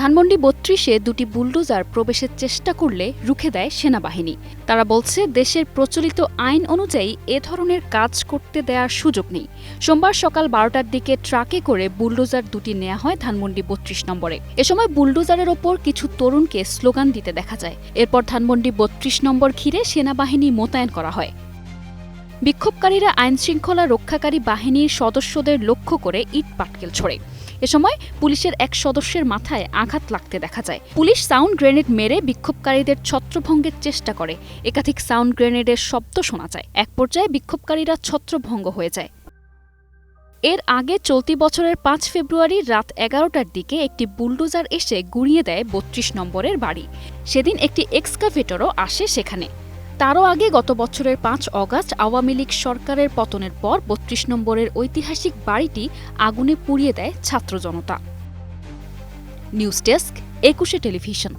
ধানমন্ডি বত্রিশে দুটি বুলডোজার প্রবেশের চেষ্টা করলে রুখে দেয় সেনাবাহিনী। তারা বলছে, দেশের প্রচলিত আইন অনুযায়ী এ ধরনের কাজ করতে দেওয়ার সুযোগ নেই। সোমবার সকাল বারোটার দিকে ট্রাকে করে বুলডোজার দুটি নেওয়া হয় ধানমন্ডি বত্রিশ নম্বরে। এ সময় বুলডোজারের ওপর কিছু তরুণকে স্লোগান দিতে দেখা যায়। এরপর ধানমন্ডি বত্রিশ নম্বর ঘিরে সেনাবাহিনী মোতায়েন করা হয়। বিক্ষোভকারীরা আইনশৃঙ্খলা রক্ষাকারী বাহিনীর সদস্যদের লক্ষ্য করে ইট পাটকেল ছোড়ে। এ সময় পুলিশের এক সদস্যের মাথায় আঘাত লাগতে দেখা যায়। পুলিশ সাউন্ড গ্রেনেড মেরে বিক্ষোভকারীদের ছত্রভঙ্গের চেষ্টা করে। একাধিক সাউন্ড গ্রেনেডের শব্দ শোনা যায়। এক পর্যায়ে বিক্ষোভকারীরা ছত্রভঙ্গ হয়ে যায়। এর আগে চলতি বছরের পাঁচ ফেব্রুয়ারি রাত এগারোটার দিকে একটি বুলডোজার এসে গুঁড়িয়ে দেয় বত্রিশ নম্বরের বাড়ি। সেদিন একটি এক্সকাভেটরও আসে সেখানে। তারও আগে গত বছরের পাঁচ অগাস্ট আওয়ামী লীগ সরকারের পতনের পর বত্রিশ নম্বরের ঐতিহাসিক বাড়িটি আগুনে পুড়িয়ে দেয় ছাত্র জনতা। News desk, Ekushey television.